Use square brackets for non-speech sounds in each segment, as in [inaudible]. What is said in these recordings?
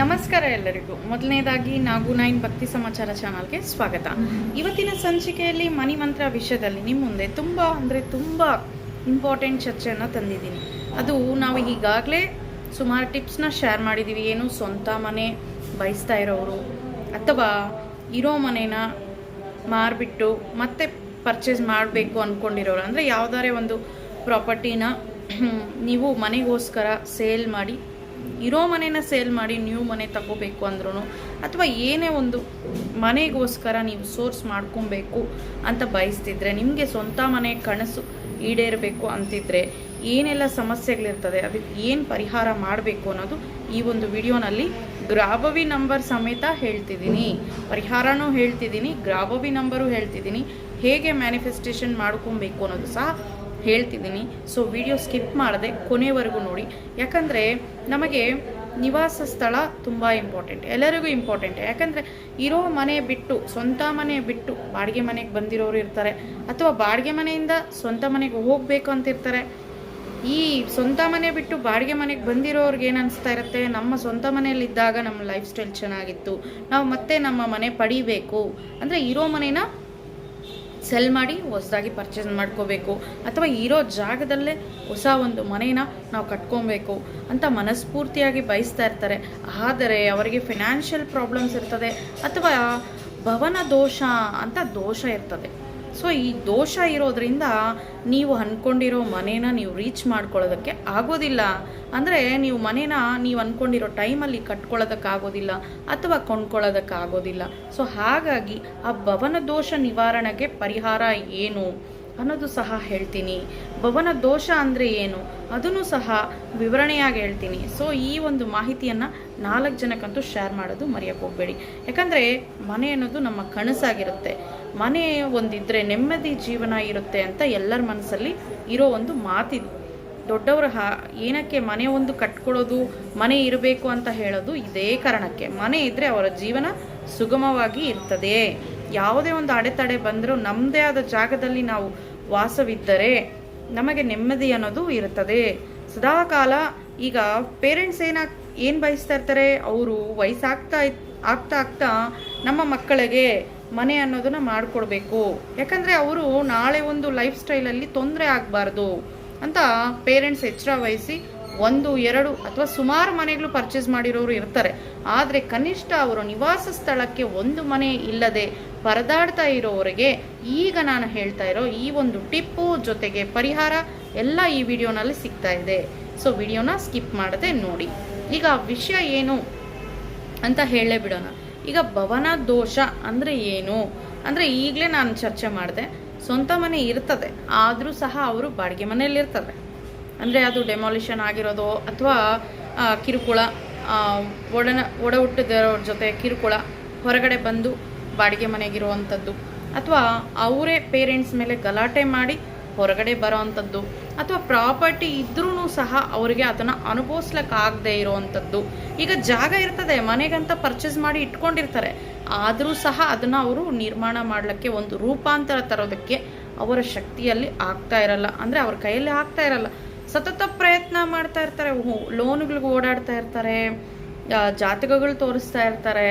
ನಮಸ್ಕಾರ ಎಲ್ಲರಿಗೂ. ಮೊದಲನೇದಾಗಿ ನಾಗು ನೈನ್ ಭಕ್ತಿ ಸಮಾಚಾರ ಚಾನಲ್ಗೆ ಸ್ವಾಗತ. ಇವತ್ತಿನ ಸಂಚಿಕೆಯಲ್ಲಿ ಮನಿ ಮಂತ್ರ ವಿಷಯದಲ್ಲಿ ನಿಮ್ಮ ಮುಂದೆ ತುಂಬ ಅಂದರೆ ತುಂಬ ಇಂಪಾರ್ಟೆಂಟ್ ಚರ್ಚೆಯನ್ನು ತಂದಿದ್ದೀನಿ. ಅದು ನಾವು ಈಗಾಗಲೇ ಸುಮಾರು ಟಿಪ್ಸ್ನ ಶೇರ್ ಮಾಡಿದ್ದೀವಿ ಏನು ಸ್ವಂತ ಮನೆ ಬಯಸ್ತಾ ಇರೋರು ಅಥವಾ ಇರೋ ಮನೇನ ಮಾರಿಬಿಟ್ಟು ಮತ್ತೆ ಪರ್ಚೇಸ್ ಮಾಡಬೇಕು ಅಂದ್ಕೊಂಡಿರೋರು ಅಂದರೆ ಯಾವುದಾದ್ರೆ ಒಂದು ಪ್ರಾಪರ್ಟಿನ ನೀವು ಮನೆಗೋಸ್ಕರ ಸೇಲ್ ಮಾಡಿ ಇರೋ ಮನೇನ ಸೇಲ್ ಮಾಡಿ ನ್ಯೂ ಮನೆ ತಗೋಬೇಕು ಅಂದ್ರೂ ಅಥವಾ ಏನೇ ಒಂದು ಮನೆಗೋಸ್ಕರ ನೀವು ಸೋರ್ಸ್ ಮಾಡ್ಕೊಬೇಕು ಅಂತ ಬಯಸ್ತಿದ್ರೆ, ನಿಮಗೆ ಸ್ವಂತ ಮನೆ ಕನಸು ಈಡೇರಬೇಕು ಅಂತಿದ್ರೆ ಏನೆಲ್ಲ ಸಮಸ್ಯೆಗಳಿರ್ತದೆ, ಅದಕ್ಕೆ ಏನು ಪರಿಹಾರ ಮಾಡಬೇಕು ಅನ್ನೋದು ಈ ಒಂದು ವಿಡಿಯೋನಲ್ಲಿ ಗ್ರಾಬವಿ ನಂಬರ್ ಸಮೇತ ಹೇಳ್ತಿದ್ದೀನಿ. ಪರಿಹಾರನೂ ಹೇಳ್ತಿದ್ದೀನಿ, ಗ್ರಾಬವಿ ನಂಬರು ಹೇಳ್ತಿದ್ದೀನಿ. ಹೇಗೆ ಮ್ಯಾನಿಫೆಸ್ಟೇಷನ್ ಮಾಡ್ಕೊಬೇಕು ಅನ್ನೋದು ಸಹ ಹೇಳ್ತಿದ್ದೀನಿ. ಸೊ ವಿಡಿಯೋ ಸ್ಕಿಪ್ ಮಾಡದೆ ಕೊನೆವರೆಗೂ ನೋಡಿ. ಯಾಕಂದರೆ ನಮಗೆ ನಿವಾಸ ಸ್ಥಳ ತುಂಬ ಇಂಪಾರ್ಟೆಂಟ್ ಎಲ್ಲರಿಗೂ ಇಂಪಾರ್ಟೆಂಟ್ ಯಾಕಂದರೆ ಇರೋ ಮನೆ ಬಿಟ್ಟು, ಸ್ವಂತ ಮನೆ ಬಿಟ್ಟು ಬಾಡಿಗೆ ಮನೆಗೆ ಬಂದಿರೋರು ಇರ್ತಾರೆ, ಅಥವಾ ಬಾಡಿಗೆ ಮನೆಯಿಂದ ಸ್ವಂತ ಮನೆಗೆ ಹೋಗಬೇಕು ಅಂತಿರ್ತಾರೆ ಈ ಸ್ವಂತ ಮನೆ ಬಿಟ್ಟು ಬಾಡಿಗೆ ಮನೆಗೆ ಬಂದಿರೋರ್ಗೆ ಏನು ಅನಿಸ್ತಾ ಇರುತ್ತೆ? ನಮ್ಮ ಸ್ವಂತ ಮನೆಯಲ್ಲಿದ್ದಾಗ ನಮ್ಮ ಲೈಫ್ ಸ್ಟೈಲ್ ಚೆನ್ನಾಗಿತ್ತು. ನಾವು ಮತ್ತೆ ನಮ್ಮ ಮನೆ ಪಡಿಬೇಕು. ಅಂದರೆ ಇರೋ ಮನೇನ ಸೆಲ್ ಮಾಡಿ ಹೊಸದಾಗಿ ಪರ್ಚೇಸ್ ಮಾಡ್ಕೋಬೇಕು. ಅಥವಾ ಇರೋ ಜಾಗದಲ್ಲೇ ಹೊಸ ಒಂದು ಮನೇನ ನಾವು ಕಟ್ಕೊಬೇಕು ಅಂತ ಮನಸ್ಫೂರ್ತಿಯಾಗಿ ಬಯಸ್ತಾ ಇರ್ತಾರೆ. ಆದರೆ ಅವರಿಗೆ ಫಿನಾನ್ಷಿಯಲ್ ಪ್ರಾಬ್ಲಮ್ಸ್ ಇರ್ತದೆ ಅಥವಾ ಭವನ ದೋಷ ಅಂತ ದೋಷ ಇರ್ತದೆ. ಸೊ ಈ ದೋಷ ಇರೋದ್ರಿಂದ ನೀವು ಅಂದ್ಕೊಂಡಿರೋ ಮನೇನ ನೀವು ರೀಚ್ ಮಾಡ್ಕೊಳ್ಳೋದಕ್ಕೆ ಆಗೋದಿಲ್ಲ. ಅಂದರೆ ನೀವು ಮನೇನ ನೀವು ಅಂದ್ಕೊಂಡಿರೋ ಟೈಮಲ್ಲಿ ಕಟ್ಕೊಳ್ಳೋದಕ್ಕಾಗೋದಿಲ್ಲ ಅಥವಾ ಕೊಂಡ್ಕೊಳ್ಳೋದಕ್ಕಾಗೋದಿಲ್ಲ ಸೊ ಹಾಗಾಗಿ ಆ ಭವನ ದೋಷ ನಿವಾರಣೆಗೆ ಪರಿಹಾರ ಏನು ಅನ್ನೋದು ಸಹ ಹೇಳ್ತೀನಿ. ಭವನ ದೋಷ ಅಂದರೆ ಏನು ಅದನ್ನು ಸಹ ವಿವರಣೆಯಾಗಿ ಹೇಳ್ತೀನಿ. ಸೊ ಈ ಒಂದು ಮಾಹಿತಿಯನ್ನು ನಾಲ್ಕು ಜನಕ್ಕಂತೂ ಶೇರ್ ಮಾಡೋದು ಮರೆಯೋಕ್ಕೆ ಹೋಗಬೇಡಿ. ಯಾಕಂದರೆ ಮನೆ ಅನ್ನೋದು ನಮ್ಮ ಕನಸಾಗಿರುತ್ತೆ. ಮನೆ ಒಂದಿದ್ರೆ ನೆಮ್ಮದಿ ಜೀವನ ಇರುತ್ತೆ ಅಂತ ಎಲ್ಲರ ಮನಸ್ಸಲ್ಲಿ ಇರೋ ಒಂದು ಮಾತಿದು. ದೊಡ್ಡವರು ಹಾ, ಏನಕ್ಕೆ ಮನೆ ಒಂದು ಕಟ್ಕೊಳ್ಳೋದು ಮನೆ ಇರಬೇಕು ಅಂತ ಹೇಳೋದು ಇದೇ ಕಾರಣಕ್ಕೆ. ಮನೆ ಇದ್ದರೆ ಅವರ ಜೀವನ ಸುಗಮವಾಗಿ ಇರ್ತದೆ. ಯಾವುದೇ ಒಂದು ಅಡೆತಡೆ ಬಂದರೂ ನಮ್ಮದೇ ಆದ ಜಾಗದಲ್ಲಿ ನಾವು ವಾಸವಿದ್ದರೆ ನಮಗೆ ನೆಮ್ಮದಿ ಅನ್ನೋದು ಇರುತ್ತದೆ ಸದಾಕಾಲ ಈಗ ಪೇರೆಂಟ್ಸ್ ಏನ, ಏನು ಬಯಸ್ತಾ ಇರ್ತಾರೆ? ಅವರು ವಯಸ್ಸಾಗ್ತಾ ಆಗ್ತಾ ಆಗ್ತಾ ನಮ್ಮ ಮಕ್ಕಳಿಗೆ ಮನೆ ಅನ್ನೋದನ್ನ ಮಾಡಿಕೊಡ್ಬೇಕು. ಯಾಕಂದರೆ ಅವರು ನಾಳೆ ಒಂದು ಲೈಫ್ ಸ್ಟೈಲಲ್ಲಿ ತೊಂದರೆ ಆಗಬಾರ್ದು ಅಂತ ಪೇರೆಂಟ್ಸ್ ಎಚ್ಚರ ವಹಿಸಿ ಒಂದು, ಎರಡು ಅಥವಾ ಸುಮಾರು ಮನೆಗಳು ಪರ್ಚೇಸ್ ಮಾಡಿರೋರು ಇರ್ತಾರೆ. ಆದರೆ ಕನಿಷ್ಠ ಅವರು ನಿವಾಸ ಸ್ಥಳಕ್ಕೆ ಒಂದು ಮನೆ ಇಲ್ಲದೆ ಪರದಾಡ್ತಾ ಇರೋವರೆಗೆ ಈಗ ನಾನು ಹೇಳ್ತಾ ಇರೋ ಈ ಒಂದು ಟಿಪ್ಪು ಜೊತೆಗೆ ಪರಿಹಾರ ಎಲ್ಲ ಈ ವಿಡಿಯೋನಲ್ಲಿ ಸಿಗ್ತಾ ಇದೆ. ಸೊ ವಿಡಿಯೋನ ಸ್ಕಿಪ್ ಮಾಡದೆ ನೋಡಿ. ಈಗ ವಿಷಯ ಏನು ಅಂತ ಹೇಳೇ ಬಿಡೋಣ. ಈಗ ಭವನ ದೋಷ ಅಂದರೆ ಏನು? ಅಂದರೆ ಈಗಲೇ ನಾನು ಚರ್ಚೆ ಮಾಡಿದೆ, ಸ್ವಂತ ಮನೆ ಇರ್ತದೆ, ಆದರೂ ಸಹ ಅವರು ಬಾಡಿಗೆ ಮನೆಯಲ್ಲಿ ಇರ್ತದೆ ಅಂದರೆ ಅದು ಡೆಮಾಲಿಷನ್ ಆಗಿರೋದು ಅಥವಾ ಕಿರುಕುಳ ಒಡನ, ಒಡ ಹುಟ್ಟಿದವ್ರ ಜೊತೆ ಕಿರುಕುಳ ಹೊರಗಡೆ ಬಂದು ಬಾಡಿಗೆ ಮನೆಗಿರುವಂಥದ್ದು ಅಥವಾ ಅವರೇ ಪೇರೆಂಟ್ಸ್ ಮೇಲೆ ಗಲಾಟೆ ಮಾಡಿ ಹೊರಗಡೆ ಬರೋವಂಥದ್ದು ಅಥವಾ ಪ್ರಾಪರ್ಟಿ ಇದ್ರೂ ಸಹ ಅವರಿಗೆ ಅದನ್ನು ಅನುಭವಿಸ್ಲಿಕ್ಕಾಗದೇ ಇರೋವಂಥದ್ದು. ಈಗ ಜಾಗ ಇರ್ತದೆ, ಮನೆಗಂತ ಪರ್ಚೇಸ್ ಮಾಡಿ ಇಟ್ಕೊಂಡಿರ್ತಾರೆ. ಆದರೂ ಸಹ ಅದನ್ನು ಅವರು ನಿರ್ಮಾಣ ಮಾಡಲಿಕ್ಕೆ ಒಂದು ರೂಪಾಂತರ ತರೋದಕ್ಕೆ ಅವರ ಶಕ್ತಿಯಲ್ಲಿ ಆಗ್ತಾ ಇರಲ್ಲ. ಅಂದರೆ ಅವ್ರ ಕೈಯಲ್ಲಿ ಆಗ್ತಾ ಇರಲ್ಲ. ಸತತ ಪ್ರಯತ್ನ ಮಾಡ್ತಾ ಇರ್ತಾರೆ. ಲೋನ್ಗಳಿಗೆ ಓಡಾಡ್ತಾ ಇರ್ತಾರೆ. ಜಾತಕಗಳು ತೋರಿಸ್ತಾ ಇರ್ತಾರೆ.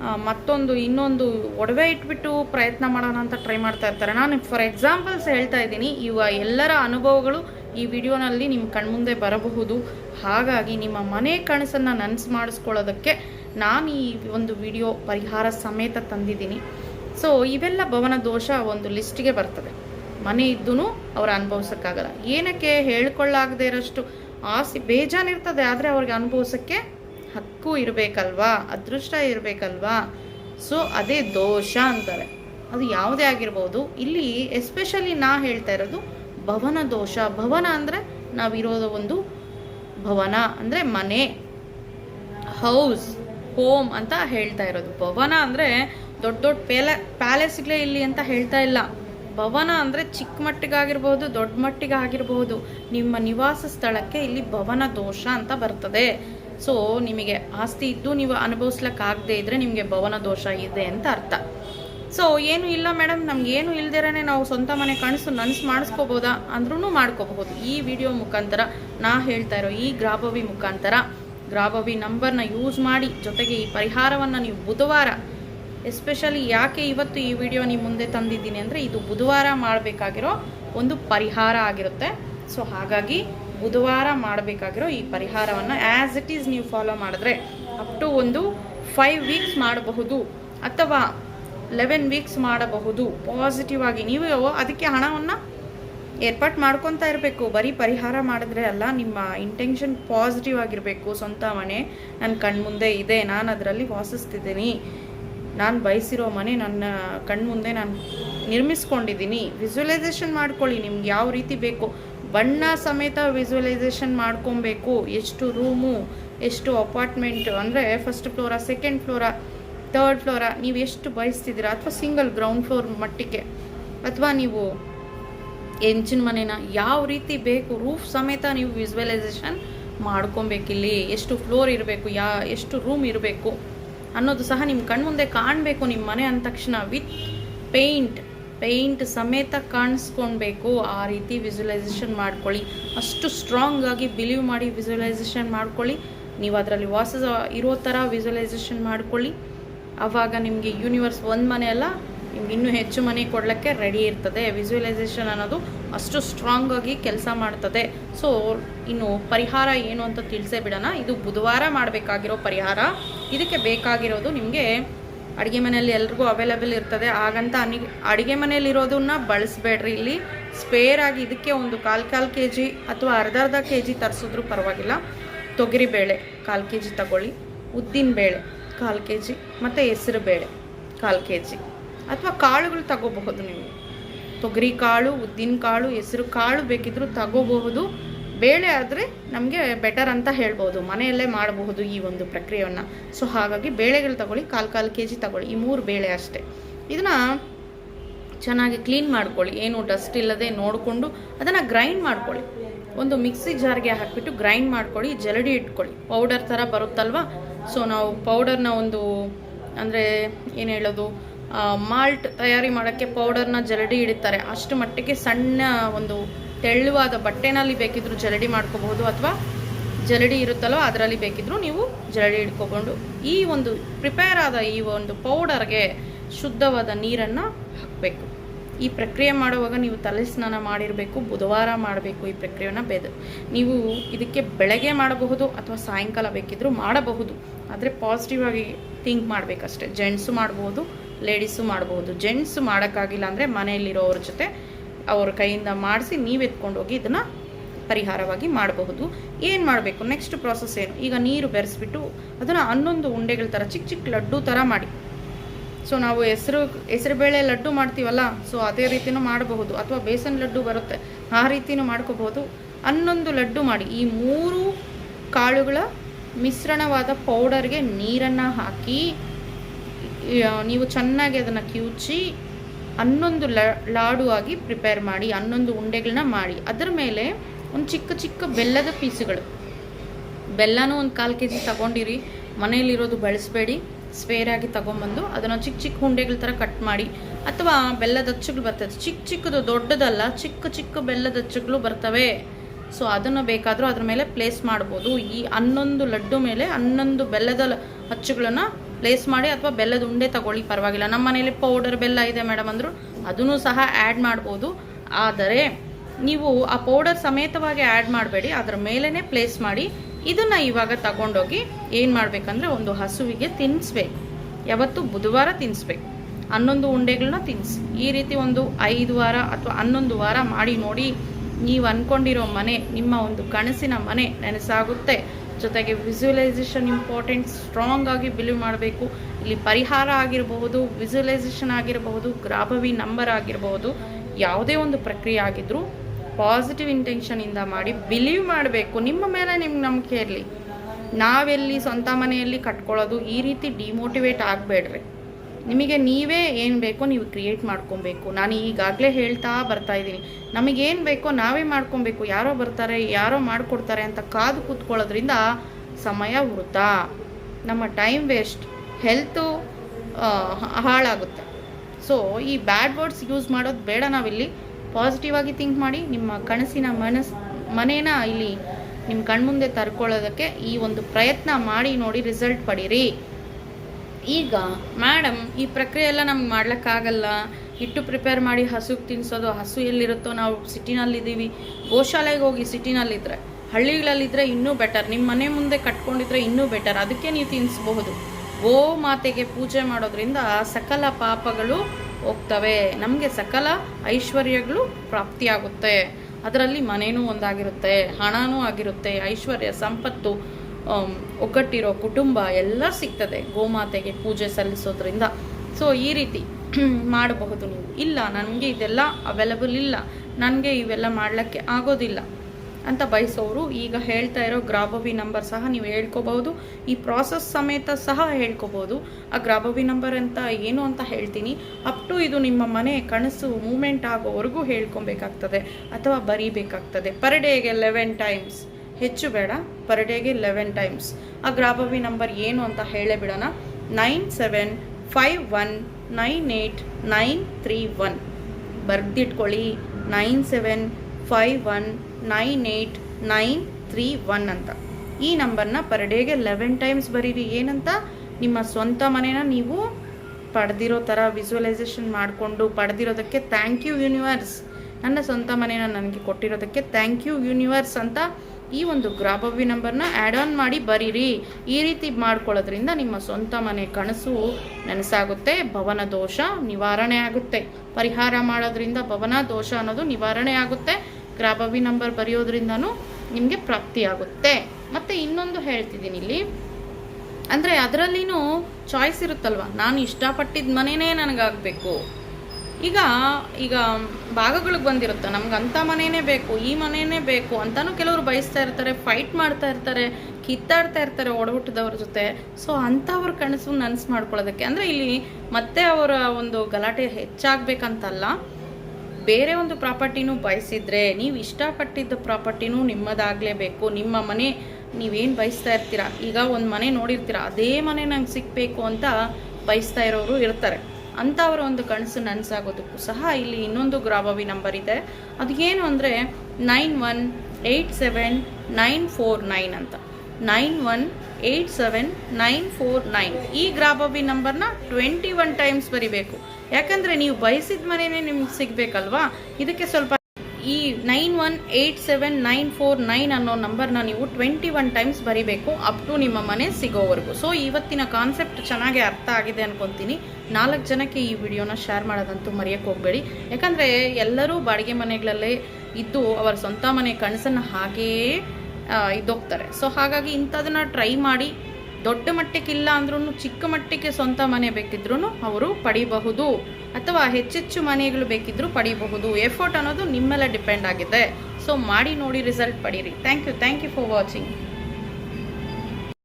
ಮತ್ತೊಂದು, ಇನ್ನೊಂದು ಒಡವೆ ಇಟ್ಬಿಟ್ಟು ಪ್ರಯತ್ನ ಮಾಡೋಣ ಅಂತ ಟ್ರೈ ಮಾಡ್ತಾ ಇರ್ತಾರೆ. ನಾನು ಫಾರ್ ಎಕ್ಸಾಂಪಲ್ಸ್ ಹೇಳ್ತಾ ಇದ್ದೀನಿ. ಇವ ಎಲ್ಲರ ಅನುಭವಗಳು ಈ ವಿಡಿಯೋನಲ್ಲಿ ನಿಮ್ಮ ಕಣ್ಮುಂದೆ ಬರಬಹುದು. ಹಾಗಾಗಿ ನಿಮ್ಮ ಮನೆ ಕನಸನ್ನು ನನಸು ಮಾಡಿಸ್ಕೊಳ್ಳೋದಕ್ಕೆ ನಾನು ಈ ಒಂದು ವಿಡಿಯೋ ಪರಿಹಾರ ಸಮೇತ ತಂದಿದ್ದೀನಿ. ಸೊ ಇವೆಲ್ಲ ಭವನ ದೋಷ ಒಂದು ಲಿಸ್ಟ್ಗೆ ಬರ್ತದೆ. ಮನೆ ಇದ್ದೂ ಅವ್ರು ಅನುಭವಿಸೋಕ್ಕಾಗಲ್ಲ. ಏನಕ್ಕೆ ಹೇಳ್ಕೊಳ್ಳಾಗದೇ ಇರೋಷ್ಟು ಆಸೆ ಬೇಜಾನಿರ್ತದೆ ಆದರೆ ಅವ್ರಿಗೆ ಅನುಭವಿಸೋಕ್ಕೆ ಹಕ್ಕು ಇರಬೇಕಲ್ವಾ? ಅದೃಷ್ಟ ಇರಬೇಕಲ್ವಾ? ಸೊ ಅದೇ ದೋಷ ಅಂತಾರೆ. ಅದು ಯಾವುದೇ ಆಗಿರ್ಬೋದು. ಇಲ್ಲಿ ಎಸ್ಪೆಷಲಿ ನಾ ಹೇಳ್ತಾ ಇರೋದು ಭವನ ದೋಷ. ಭವನ ಅಂದರೆ ನಾವಿರೋದು ಒಂದು ಭವನ, ಅಂದರೆ ಮನೆ ಹೌಸ್ ಹೋಮ್ ಅಂತ ಹೇಳ್ತಾ ಇರೋದು. ಭವನ ಅಂದರೆ ದೊಡ್ಡ ದೊಡ್ಡ ಪ್ಯಾಲ ಪ್ಯಾಲೇಸ್ಗಳೇ ಇಲ್ಲಿ ಅಂತ ಹೇಳ್ತಾ ಇಲ್ಲ. ಭವನ ಅಂದರೆ ಚಿಕ್ಕ ಮಟ್ಟಿಗಾಗಿರ್ಬೋದು, ದೊಡ್ಡ ಮಟ್ಟಿಗಾಗಿರ್ಬೋದು. ನಿಮ್ಮ ನಿವಾಸ ಸ್ಥಳಕ್ಕೆ ಇಲ್ಲಿ ಭವನ ದೋಷ ಅಂತ ಬರ್ತದೆ. ಸೊ ನಿಮಗೆ ಆಸ್ತಿ ಇದ್ದು ನೀವು ಅನುಭವಿಸ್ಲಿಕ್ಕಾಗದೇ ಇದ್ರೆ ನಿಮಗೆ ಭವನ ದೋಷ ಇದೆ ಅಂತ ಅರ್ಥ. ಸೊ ಏನು ಇಲ್ಲ ಮೇಡಮ್, ನಮ್ಗೆ ಏನು ಇಲ್ದಿರೇ ನಾವು ಸ್ವಂತ ಮನೆ ಕನಸು ನನಸು ಮಾಡಿಸ್ಕೋಬೋದಾ ಅಂದ್ರೂ ಮಾಡ್ಕೋಬಹುದು. ಈ ವಿಡಿಯೋ ಮುಖಾಂತರ ನಾ ಹೇಳ್ತಾ ಇರೋ ಈ ಗ್ರಾಬವಿ ಮುಖಾಂತರ ಗ್ರಾಬವಿ ನಂಬರ್ನ ಯೂಸ್ ಮಾಡಿ ಜೊತೆಗೆ ಈ ಪರಿಹಾರವನ್ನು ನೀವು ಬುಧವಾರ, ಎಸ್ಪೆಷಲಿ ಯಾಕೆ ಇವತ್ತು ಈ ವಿಡಿಯೋ ನಿಮ್ಮ ಮುಂದೆ ತಂದಿದ್ದೀನಿ ಅಂದರೆ ಇದು ಬುಧವಾರ ಮಾಡಬೇಕಾಗಿರೋ ಒಂದು ಪರಿಹಾರ ಆಗಿರುತ್ತೆ. ಸೊ ಹಾಗಾಗಿ ಬುಧವಾರ ಮಾಡಬೇಕಾಗಿರೋ ಈ ಪರಿಹಾರವನ್ನು ಆ್ಯಸ್ ಇಟ್ ಈಸ್ ನೀವು ಫಾಲೋ ಮಾಡಿದ್ರೆ ಅಪ್ ಟು ಒಂದು ಫೈವ್ ವೀಕ್ಸ್ ಮಾಡಬಹುದು ಅಥವಾ ಲೆವೆನ್ ವೀಕ್ಸ್ ಮಾಡಬಹುದು. ಪಾಸಿಟಿವ್ ಆಗಿ ನೀವು ಅದಕ್ಕೆ ಹಣವನ್ನು ಏರ್ಪಾಟ್ ಮಾಡ್ಕೊತಾ ಇರಬೇಕು. ಬರೀ ಪರಿಹಾರ ಮಾಡಿದ್ರೆ ಅಲ್ಲ, ನಿಮ್ಮ ಇಂಟೆನ್ಷನ್ ಪಾಸಿಟಿವ್ ಆಗಿರಬೇಕು. ಸ್ವಂತ ಮನೆ ನನ್ನ ಕಣ್ಮುಂದೆ ಇದೆ, ನಾನು ಅದರಲ್ಲಿ ವಾಸಿಸ್ತಿದ್ದೀನಿ. ನಾನು ಬಯಸಿರೋ ಮನೆ ನನ್ನ ಕಣ್ಮುಂದೆ ನಾನು ನಿರ್ಮಿಸ್ಕೊಂಡಿದ್ದೀನಿ. ವಿಜುವಲೈಸೇಷನ್ ಮಾಡ್ಕೊಳ್ಳಿ, ನಿಮ್ಗೆ ಯಾವ ರೀತಿ ಬೇಕು. ಬಣ್ಣ ಸಮೇತ ವಿಜುವಲೈಸೇಷನ್ ಮಾಡ್ಕೊಬೇಕು. ಎಷ್ಟು ರೂಮು, ಎಷ್ಟು ಅಪಾರ್ಟ್ಮೆಂಟ್ ಅಂದರೆ ಫಸ್ಟ್ ಫ್ಲೋರಾ ಸೆಕೆಂಡ್ ಫ್ಲೋರಾ ತರ್ಡ್ ಫ್ಲೋರಾ ನೀವು ಎಷ್ಟು ಬಯಸ್ತಿದ್ದೀರಾ? ಅಥವಾ ಸಿಂಗಲ್ ಗ್ರೌಂಡ್ ಫ್ಲೋರ್ ಮಟ್ಟಿಗೆ. ಅಥವಾ ನೀವು ಹೆಂಚಿನ ಮನೆನ ಯಾವ ರೀತಿ ಬೇಕು? ರೂಫ್ ಸಮೇತ ನೀವು ವಿಜುವಲೈಸೇಷನ್ ಮಾಡ್ಕೊಬೇಕಿಲ್ಲಿ ಎಷ್ಟು ಫ್ಲೋರ್ ಇರಬೇಕು, ಯಾ, ಎಷ್ಟು ರೂಮ್ ಇರಬೇಕು ಅನ್ನೋದು ಸಹ ನಿಮ್ಮ ಕಣ್ಮುಂದೆ ಕಾಣಬೇಕು ನಿಮ್ಮ ಮನೆ ಅಂದ ತಕ್ಷಣ ವಿತ್ ಪೇಂಟ್ ಪೇಂಟ್ ಸಮೇತ ಕಾಣಿಸ್ಕೊಳ್ಬೇಕು ಆ ರೀತಿ ವಿಜುವಲೈಸೇಷನ್ ಮಾಡ್ಕೊಳ್ಳಿ. ಅಷ್ಟು ಸ್ಟ್ರಾಂಗ್ ಆಗಿ ಬಿಲೀವ್ ಮಾಡಿ ವಿಜುವಲೈಸೇಷನ್ ಮಾಡ್ಕೊಳ್ಳಿ. ನೀವು ಅದರಲ್ಲಿ ವಾಸ ಇರೋ ಥರ ವಿಜುವಲೈಸೇಷನ್ ಮಾಡ್ಕೊಳ್ಳಿ. ಆವಾಗ ನಿಮಗೆ ಯೂನಿವರ್ಸ್ ಒಂದು ಮನೆ ಅಲ್ಲ, ನಿಮ್ಗೆ ಇನ್ನೂ ಹೆಚ್ಚು ಮನೆ ಕೊಡಲಿಕ್ಕೆ ರೆಡಿ ಇರ್ತದೆ. ವಿಜುವಲೈಸೇಷನ್ ಅನ್ನೋದು ಅಷ್ಟು ಸ್ಟ್ರಾಂಗ್ ಆಗಿ ಕೆಲಸ ಮಾಡ್ತದೆ. ಸೊ ಇನ್ನು ಪರಿಹಾರ ಏನು ಅಂತ ತಿಳಿಸೇ ಬಿಡೋಣ. ಇದು ಬುಧವಾರ ಮಾಡಬೇಕಾಗಿರೋ ಪರಿಹಾರ. ಇದಕ್ಕೆ ಬೇಕಾಗಿರೋದು ನಿಮಗೆ ಅಡುಗೆ ಮನೆಯಲ್ಲಿ ಎಲ್ರಿಗೂ ಅವೈಲಬಲ್ ಇರ್ತದೆ. ಹಾಗಂತ ಅನಿ, ಅಡುಗೆ ಮನೆಯಲ್ಲಿರೋದನ್ನ ಬಳಸಬೇಡ್ರಿ. ಇಲ್ಲಿ ಸ್ಪೇರ್ ಆಗಿ ಇದಕ್ಕೆ ಒಂದು ಕಾಲು ಕಾಲು ಕೆ ಜಿ ಅಥವಾ ಅರ್ಧ ಅರ್ಧ ಕೆ ಜಿ ತರಿಸಿದ್ರು ಪರವಾಗಿಲ್ಲ. ತೊಗರಿಬೇಳೆ ಕಾಲು ಕೆ ಜಿ ತಗೊಳ್ಳಿ. ಉದ್ದಿನ ಬೇಳೆ ಕಾಲು ಕೆ ಜಿ ಮತ್ತು ಹೆಸರು ಬೇಳೆ ಕಾಲು ಕೆ ಜಿ ಅಥವಾ ಕಾಳುಗಳು ತಗೋಬಹುದು ನೀವು. ತೊಗರಿ ಕಾಳು, ಉದ್ದಿನ ಕಾಳು, ಹೆಸರು ಕಾಳು ಬೇಕಿದ್ದರೂ ತಗೋಬಹುದು. ಬೇಳೆ ಆದರೆ ನಮಗೆ ಬೆಟರ್ ಅಂತ ಹೇಳ್ಬೋದು. ಮನೆಯಲ್ಲೇ ಮಾಡಬಹುದು ಈ ಒಂದು ಪ್ರಕ್ರಿಯೆಯನ್ನು. ಸೊ ಹಾಗಾಗಿ ಬೇಳೆಗಳು ತಗೊಳ್ಳಿ, ಕಾಲು ಕಾಲು ಕೆ ಜಿ ತಗೊಳ್ಳಿ. ಈ ಮೂರು ಬೇಳೆ ಅಷ್ಟೇ. ಇದನ್ನು ಚೆನ್ನಾಗಿ ಕ್ಲೀನ್ ಮಾಡ್ಕೊಳ್ಳಿ. ಏನು ಡಸ್ಟ್ ಇಲ್ಲದೆ ನೋಡಿಕೊಂಡು ಅದನ್ನು ಗ್ರೈಂಡ್ ಮಾಡ್ಕೊಳ್ಳಿ. ಒಂದು ಮಿಕ್ಸಿ ಜಾರ್ಗೆ ಹಾಕಿಬಿಟ್ಟು ಗ್ರೈಂಡ್ ಮಾಡ್ಕೊಳ್ಳಿ. ಜಲಡಿ ಇಟ್ಕೊಳ್ಳಿ. ಪೌಡರ್ ಥರ ಬರುತ್ತಲ್ವ? ಸೊ ನಾವು ಪೌಡರ್ನ ಒಂದು, ಅಂದರೆ ಏನು ಹೇಳೋದು? ಮಾಲ್ಟ್ ತಯಾರಿ ಮಾಡೋಕ್ಕೆ ಪೌಡರ್ನ ಜಲಡಿ ಇಡುತ್ತಾರೆ ಅಷ್ಟು ಮಟ್ಟಿಗೆ ಸಣ್ಣ ಒಂದು ತೆಳ್ಳುವಾದ ಬಟ್ಟೆನಲ್ಲಿ ಬೇಕಿದ್ರೂ ಜರಡಿ ಮಾಡ್ಕೋಬಹುದು ಅಥವಾ ಜರಡಿ ಇರುತ್ತಲ್ಲೋ ಅದರಲ್ಲಿ ಬೇಕಿದ್ದರೂ ನೀವು ಜರಡಿ ಇಟ್ಕೊಂಡು ಈ ಒಂದು ಪ್ರಿಪೇರ್ ಆದ ಈ ಒಂದು ಪೌಡರ್ಗೆ ಶುದ್ಧವಾದ ನೀರನ್ನು ಹಾಕಬೇಕು. ಈ ಪ್ರಕ್ರಿಯೆ ಮಾಡುವಾಗ ನೀವು ತಲೆ ಸ್ನಾನ ಮಾಡಿರಬೇಕು, ಬುಧವಾರ ಮಾಡಬೇಕು ಈ ಪ್ರಕ್ರಿಯೆಯನ್ನು ಬೇದ, ನೀವು ಇದಕ್ಕೆ ಬೆಳಗ್ಗೆ ಮಾಡಬಹುದು ಅಥವಾ ಸಾಯಂಕಾಲ ಬೇಕಿದ್ದರೂ ಮಾಡಬಹುದು. ಆದರೆ ಪಾಸಿಟಿವ್ ಆಗಿ ಥಿಂಕ್ ಮಾಡಬೇಕಷ್ಟೆ. ಜೆಂಟ್ಸು ಮಾಡ್ಬೋದು ಲೇಡೀಸು ಮಾಡ್ಬೋದು. ಜೆಂಟ್ಸು ಮಾಡೋಕ್ಕಾಗಿಲ್ಲ ಅಂದರೆ ಮನೆಯಲ್ಲಿರೋವ್ರ ಜೊತೆ ಅವ್ರ ಕೈಯಿಂದ ಮಾಡಿಸಿ ನೀವು ಎತ್ಕೊಂಡು ಹೋಗಿ ಇದನ್ನು ಪರಿಹಾರವಾಗಿ ಮಾಡಬಹುದು. ಏನು ಮಾಡಬೇಕು? ನೆಕ್ಸ್ಟ್ ಪ್ರಾಸೆಸ್ ಏನು? ಈಗ ನೀರು ಬೆರೆಸ್ಬಿಟ್ಟು ಅದನ್ನು ಹನ್ನೊಂದು ಉಂಡೆಗಳ ಥರ ಚಿಕ್ಕ ಚಿಕ್ಕ ಲಡ್ಡು ಥರ ಮಾಡಿ. ಸೊ ನಾವು ಹೆಸರು ಹೆಸರುಬೇಳೆ ಲಡ್ಡು ಮಾಡ್ತೀವಲ್ಲ ಸೊ ಅದೇ ರೀತಿಯೂ ಮಾಡಬಹುದು. ಅಥವಾ ಬೇಸನ್ ಲಡ್ಡು ಬರುತ್ತೆ, ಆ ರೀತಿಯೂ ಮಾಡ್ಕೋಬಹುದು. ಹನ್ನೊಂದು ಲಡ್ಡು ಮಾಡಿ, ಈ ಮೂರು ಕಾಳುಗಳ ಮಿಶ್ರಣವಾದ ಪೌಡರ್ಗೆ ನೀರನ್ನು ಹಾಕಿ ನೀವು ಚೆನ್ನಾಗಿ ಅದನ್ನು ಕಿವುಚಿ ಹನ್ನೊಂದು ಲಾಡು ಆಗಿ ಪ್ರಿಪೇರ್ ಮಾಡಿ, ಹನ್ನೊಂದು ಉಂಡೆಗಳನ್ನ ಮಾಡಿ. ಅದರ ಮೇಲೆ ಒಂದು ಚಿಕ್ಕ ಚಿಕ್ಕ ಬೆಲ್ಲದ ಪೀಸುಗಳು. ಬೆಲ್ಲನೂ ಒಂದು ಕಾಲು ಕೆ ಜಿ ತಗೊಂಡಿರಿ. ಮನೆಯಲ್ಲಿರೋದು ಬಳಸಬೇಡಿ. ಸ್ಪೇರಾಗಿ ತೊಗೊಂಬಂದು ಅದನ್ನು ಚಿಕ್ಕ ಚಿಕ್ಕ ಉಂಡೆಗಳ ಥರ ಕಟ್ ಮಾಡಿ, ಅಥವಾ ಬೆಲ್ಲದ ಅಚ್ಚುಗಳು ಬರ್ತದೆ. ಚಿಕ್ಕ ಚಿಕ್ಕದು, ದೊಡ್ಡದಲ್ಲ, ಚಿಕ್ಕ ಚಿಕ್ಕ ಬೆಲ್ಲದ ಅಚ್ಚುಗಳು ಬರ್ತವೆ. ಸೊ ಅದನ್ನು ಬೇಕಾದರೂ ಅದ್ರ ಮೇಲೆ ಪ್ಲೇಸ್ ಮಾಡ್ಬೋದು. ಈ ಹನ್ನೊಂದು ಲಡ್ಡು ಮೇಲೆ ಹನ್ನೊಂದು ಬೆಲ್ಲದ ಅಚ್ಚುಗಳನ್ನು ಪ್ಲೇಸ್ ಮಾಡಿ ಅಥವಾ ಬೆಲ್ಲದ ಉಂಡೆ ತಗೊಳ್ಳಿ, ಪರವಾಗಿಲ್ಲ. ನಮ್ಮ ಮನೇಲಿ ಪೌಡರ್ ಬೆಲ್ಲ ಇದೆ ಮೇಡಮ್ ಅಂದರು, ಅದನ್ನು ಸಹ ಆ್ಯಡ್ ಮಾಡ್ಬೋದು. ಆದರೆ, ನೀವು ಆ ಪೌಡರ್ ಸಮೇತವಾಗಿ ಆ್ಯಡ್ ಮಾಡಬೇಡಿ, ಅದರ ಮೇಲೇ ಪ್ಲೇಸ್ ಮಾಡಿ, ಇದನ್ನು ಇವಾಗ ತಗೊಂಡೋಗಿ ಏನು ಮಾಡಬೇಕಂದ್ರೆ ಒಂದು ಹಸುವಿಗೆ ತಿನ್ನಿಸ್ಬೇಕು ಯಾವತ್ತು ಬುಧವಾರ ತಿನ್ನಿಸ್ಬೇಕು ಹನ್ನೊಂದು ಉಂಡೆಗಳನ್ನ ತಿನ್ನಿಸಿ ಈ ರೀತಿ ಒಂದು ಐದು ವಾರ ಅಥವಾ ಹನ್ನೊಂದು ವಾರ ಮಾಡಿ ನೋಡಿ, ನೀವು ಅಂದ್ಕೊಂಡಿರೋ ಮನೆ, ನಿಮ್ಮ ಒಂದು ಕನಸಿನ ಮನೆ ನೆನಸಾಗುತ್ತೆ. ಜೊತೆಗೆ ವಿಜುವಲೈಸೇಷನ್ ಇಂಪಾರ್ಟೆಂಟ್ ಸ್ಟ್ರಾಂಗ್ ಆಗಿ ಬಿಲೀವ್ ಮಾಡಬೇಕು. ಇಲ್ಲಿ ಪರಿಹಾರ ಆಗಿರಬಹುದು ವಿಜುವಲೈಸೇಷನ್ ಆಗಿರಬಹುದು ಗ್ರಾಭವಿ ನಂಬರ್ ಆಗಿರಬಹುದು, ಯಾವುದೇ ಒಂದು ಪ್ರಕ್ರಿಯೆ ಆಗಿದ್ರೂ ಪಾಸಿಟಿವ್ ಇಂಟೆನ್ಷನಿಂದ ಮಾಡಿ ಬಿಲೀವ್ ಮಾಡಬೇಕು. ನಿಮ್ಮ ಮೇಲೆ ನಿಮ್ಗೆ ನಂಬಿಕೆ ಇರಲಿ. ನಾವೆಲ್ಲಿ ಸ್ವಂತ ಮನೆಯಲ್ಲಿ ಕಟ್ಕೊಳ್ಳೋದು ಈ ರೀತಿ ಡಿಮೋಟಿವೇಟ್ ಆಗಬೇಡ್ರಿ. ನಿಮಗೆ ನೀವೇ ಏನು ಬೇಕೋ ನೀವು ಕ್ರಿಯೇಟ್ ಮಾಡ್ಕೊಬೇಕು. ನಾನು ಈಗಾಗಲೇ ಹೇಳ್ತಾ ಬರ್ತಾ ಇದ್ದೀನಿ. ನಮಗೇನು ಬೇಕೋ ನಾವೇ ಮಾಡ್ಕೊಬೇಕು. ಯಾರೋ ಬರ್ತಾರೆ, ಯಾರೋ ಮಾಡಿಕೊಡ್ತಾರೆ ಅಂತ ಕಾದು ಕೂತ್ಕೊಳ್ಳೋದ್ರಿಂದ ಸಮಯ ವೃತ ನಮ್ಮ ಟೈಮ್ ವೇಸ್ಟ್ ಹೆಲ್ತು ಹಾಳಾಗುತ್ತೆ. ಸೊ ಈ ಬ್ಯಾಡ್ ವರ್ಡ್ಸ್ ಯೂಸ್ ಮಾಡೋದು ಬೇಡ ನಾವಿಲ್ಲಿ. ಪಾಸಿಟಿವ್ ಆಗಿ ಥಿಂಕ್ ಮಾಡಿ, ನಿಮ್ಮ ಕನಸಿನ ಮನಸ್, ಮನೇನ ಇಲ್ಲಿ ನಿಮ್ಮ ಕಣ್ಮುಂದೆ ತರ್ಕೊಳ್ಳೋದಕ್ಕೆ ಈ ಒಂದು ಪ್ರಯತ್ನ ಮಾಡಿ ನೋಡಿ ರಿಸಲ್ಟ್ ಪಡೀರಿ. ಈಗ ಮೇಡಮ್ ಈ ಪ್ರಕ್ರಿಯೆ ಎಲ್ಲ ನಮ್ಗೆ ಮಾಡ್ಲಿಕ್ಕಾಗಲ್ಲ. ಹಿಟ್ಟು ಪ್ರಿಪೇರ್ ಮಾಡಿ ಹಸುಗೆ ತಿನ್ನಿಸೋದು ಹಸು ಎಲ್ಲಿರುತ್ತೋ ನಾವು ಸಿಟಿನಲ್ಲಿದ್ದೀವಿ. ಗೋಶಾಲೆಗೆ ಹೋಗಿ ಸಿಟಿನಲ್ಲಿದ್ದರೆ ಹಳ್ಳಿಗಳಲ್ಲಿದ್ದರೆ ಇನ್ನೂ ಬೆಟರ್ ನಿಮ್ಮ ಮನೆ ಮುಂದೆ ಕಟ್ಕೊಂಡಿದ್ರೆ ಇನ್ನೂ ಬೆಟರ್ ಅದಕ್ಕೆ ನೀವು ತಿನ್ನಿಸ್ಬಹುದು ಗೋ ಮಾತೆಗೆ ಪೂಜೆ ಮಾಡೋದ್ರಿಂದ ಸಕಲ ಪಾಪಗಳು ಹೋಗ್ತವೆ. ನಮಗೆ ಸಕಲ ಐಶ್ವರ್ಯಗಳು ಪ್ರಾಪ್ತಿಯಾಗುತ್ತೆ. ಅದರಲ್ಲಿ ಮನೇನೂ ಒಂದಾಗಿರುತ್ತೆ, ಹಣನೂ ಆಗಿರುತ್ತೆ, ಐಶ್ವರ್ಯ, ಸಂಪತ್ತು ಒಗ್ಗಟ್ಟಿರೋ ಕುಟುಂಬ ಎಲ್ಲ ಸಿಗ್ತದೆ. ಗೋಮಾತೆಗೆ ಪೂಜೆ ಸಲ್ಲಿಸೋದ್ರಿಂದ. ಸೊ ಈ ರೀತಿ [clears throat] ಮಾಡಬಹುದು ನೀವು. ಇಲ್ಲ, ನನಗೆ ಇದೆಲ್ಲ ಅವೈಲಬಲ್ ಇಲ್ಲ. ನನಗೆ ಇವೆಲ್ಲ ಮಾಡಲಿಕ್ಕೆ ಆಗೋದಿಲ್ಲ ಅಂತ ಬಯಸೋರು ಈಗ ಹೇಳ್ತಾ ಇರೋ ಗ್ರಾಬವಿ ನಂಬರ್ ಸಹ ನೀವು ಹೇಳ್ಕೋಬಹುದು. ಈ ಪ್ರಾಸೆಸ್ ಸಮೇತ ಸಹ ಹೇಳ್ಕೋಬಹುದು. ಆ ಗ್ರಾಬವಿ ನಂಬರ್ ಅಂತ ಏನು ಅಂತ ಹೇಳ್ತೀನಿ. ಅಪ್ ಟು ಇದು ನಿಮ್ಮ ಮನೆ ಕನಸು ಮೂಮೆಂಟ್ ಆಗೋವರೆಗೂ ಹೇಳ್ಕೊಬೇಕಾಗ್ತದೆ ಅಥವಾ ಬರೀಬೇಕಾಗ್ತದೆ. ಪರ್ ಡೇಗೆ ಲೆವೆನ್ ಟೈಮ್ಸ್ ಹೆಚ್ಚು ಬೇಡ. ಪರ್ ಡೇಗೆ ಲೆವೆನ್ ಟೈಮ್ಸ್ ಆ ಗ್ರಾಬವಿ ನಂಬರ್ ಏನು ಅಂತ ಹೇಳೇ ಬಿಡೋಣ. Nine seven five one nine eight nine three one ಬರ್ದಿಟ್ಕೊಳ್ಳಿ. Nine seven five one nine eight nine three one ಅಂತ. ಈ ನಂಬರ್ನ ಪರ್ ಡೇಗೆ ಲೆವೆನ್ ಟೈಮ್ಸ್ ಬರೀರಿ. ಏನಂತ? ನಿಮ್ಮ ಸ್ವಂತ ಮನೇನ ನೀವು ಪಡೆದಿರೋ ಥರ ವಿಜುವಲೈಸೇಷನ್ ಮಾಡಿಕೊಂಡು ಪಡೆದಿರೋದಕ್ಕೆ ಥ್ಯಾಂಕ್ ಯು ಯೂನಿವರ್ಸ್ ನನ್ನ ಸ್ವಂತ ಮನೇನ ನನಗೆ ಕೊಟ್ಟಿರೋದಕ್ಕೆ ಥ್ಯಾಂಕ್ ಯು ಯೂನಿವರ್ಸ್ ಅಂತ ಈ ಒಂದು ಗ್ರಾಬವಿ ನಂಬರ್ನ ಆ್ಯಡ್ ಆನ್ ಮಾಡಿ ಬರೀರಿ. ಈ ರೀತಿ ಮಾಡ್ಕೊಳ್ಳೋದ್ರಿಂದ ನಿಮ್ಮ ಸ್ವಂತ ಮನೆ ಕನಸು ನನಸಾಗುತ್ತೆ, ಭವನ ದೋಷ ನಿವಾರಣೆ ಆಗುತ್ತೆ. ಪರಿಹಾರ ಮಾಡೋದ್ರಿಂದ ಭವನ ದೋಷ ಅನ್ನೋದು ನಿವಾರಣೆ ಆಗುತ್ತೆ. ಗ್ರಾಬವಿ ನಂಬರ್ ಬರೆಯೋದ್ರಿಂದನೂ ನಿಮಗೆ ಪ್ರಾಪ್ತಿಯಾಗುತ್ತೆ ಮತ್ತು ಇನ್ನೊಂದು ಹೇಳ್ತಿದ್ದೀನಿ ಇಲ್ಲಿ. ಅಂದರೆ ಅದರಲ್ಲಿನೂ ಚಾಯ್ಸ್ ಇರುತ್ತಲ್ವ? ನಾನು ಇಷ್ಟಪಟ್ಟಿದ್ದ ಮನೆಯೇ ನನಗಾಗಬೇಕು. ಈಗ ಈಗ ಭಾಗಗಳಿಗೆ ಬಂದಿರುತ್ತೆ. ನಮ್ಗೆ ಅಂಥ ಮನೆಯೇ ಬೇಕು, ಈ ಮನೆಯೇ ಬೇಕು ಅಂತಲೂ ಕೆಲವರು ಬಯಸ್ತಾ ಇರ್ತಾರೆ ಫೈಟ್ ಮಾಡ್ತಾ ಇರ್ತಾರೆ, ಕಿತ್ತಾಡ್ತಾ ಇರ್ತಾರೆ ಒಡಹುಟ್ಟಿದವ್ರ ಜೊತೆ. ಸೊ ಅಂಥವ್ರ ಕನಸು ನನಸು ಮಾಡ್ಕೊಳ್ಳೋದಕ್ಕೆ. ಅಂದರೆ ಇಲ್ಲಿ ಮತ್ತೆ ಅವರ ಒಂದು ಗಲಾಟೆ ಹೆಚ್ಚಾಗಬೇಕಂತಲ್ಲ, ಬೇರೆ ಒಂದು ಪ್ರಾಪರ್ಟಿನೂ ಬಯಸಿದ್ರೆ, ನೀವು ಇಷ್ಟಪಟ್ಟಿದ್ದ ಪ್ರಾಪರ್ಟಿನೂ ನಿಮ್ಮದಾಗಲೇಬೇಕು ನಿಮ್ಮ ಮನೆ ನೀವೇನು ಬಯಸ್ತಾ ಇರ್ತೀರಾ? ಈಗ ಒಂದು ಮನೆ ನೋಡಿರ್ತೀರ? ಅದೇ ಮನೆ ನಂಗೆ ಸಿಗಬೇಕು ಅಂತ ಬಯಸ್ತಾ ಇರೋರು ಇರ್ತಾರೆ. ಅಂಥವರ ಒಂದು ಕನಸು ನನಸಾಗೋದಕ್ಕೂ ಸಹ ಇಲ್ಲಿ ಇನ್ನೊಂದು ಗ್ರಾಬವಿ ನಂಬರ್ ಇದೆ. ಅದು ಏನು ಅಂದರೆ nine one eight seven nine four nine ಅಂತ. Nine one eight seven nine four nine. ಈ ಗ್ರಾಬವಿ ನಂಬರ್ನ ಟ್ವೆಂಟಿ ಒನ್ ಟೈಮ್ಸ್ ಬರಿಬೇಕು. ಯಾಕಂದರೆ ನೀವು ಬಯಸಿದ ಮನೆಯೇ ನಿಮ್ಗೆ ಸಿಗಬೇಕಲ್ವಾ? ಇದಕ್ಕೆ ಸ್ವಲ್ಪ ಈ nine one eight seven nine four nine ಅನ್ನೋ ನಂಬರ್ನ ನೀವು ಟ್ವೆಂಟಿ ಒನ್ ಟೈಮ್ಸ್ ಬರಿಬೇಕು. ಅಪ್ ಟು ನಿಮ್ಮ ಮನೆ ಸಿಗೋವರೆಗೂ. ಸೊ ಇವತ್ತಿನ ಕಾನ್ಸೆಪ್ಟ್ ಚೆನ್ನಾಗಿ ಅರ್ಥ ಆಗಿದೆ ಅನ್ಕೊಂತೀನಿ. ನಾಲ್ಕು ಜನಕ್ಕೆ ಈ ವಿಡಿಯೋನ ಶೇರ್ ಮಾಡೋದಂತೂ ಮರೆಯೋಕ್ಕೆ ಹೋಗಬೇಡಿ. ಯಾಕಂದರೆ ಎಲ್ಲರೂ ಬಾಡಿಗೆ ಮನೆಗಳಲ್ಲೇ ಇದ್ದು ಅವರ ಸ್ವಂತ ಮನೆ ಕನಸನ್ನು ಇದೋಗ್ತಾರೆ ಇದ್ದೋಗ್ತಾರೆ. ಸೊ ಹಾಗಾಗಿ ಇಂಥದನ್ನ ಟ್ರೈ ಮಾಡಿ. ದೊಡ್ಡ ಮಟ್ಟಕ್ಕಿಲ್ಲ ಅಂದ್ರೂ ಚಿಕ್ಕ ಮಟ್ಟಕ್ಕೆ ಸ್ವಂತ ಮನೆ ಬೇಕಿದ್ರೂ ಅವರು ಪಡಿಬಹುದು. ಅಥವಾ ಹೆಚ್ಚೆಚ್ಚು ಮನೆಗಳು ಬೇಕಿದ್ರೂ ಪಡಿಬಹುದು. ಎಫರ್ಟ್ ಅನ್ನೋದು ನಿಮ್ಮೆಲ್ಲ ಮೇಲೆ ಡಿಪೆಂಡ್ ಆಗಿದೆ. ಸೊ ಮಾಡಿ ನೋಡಿ result ಪಡೀರಿ. Thank you thank you for watching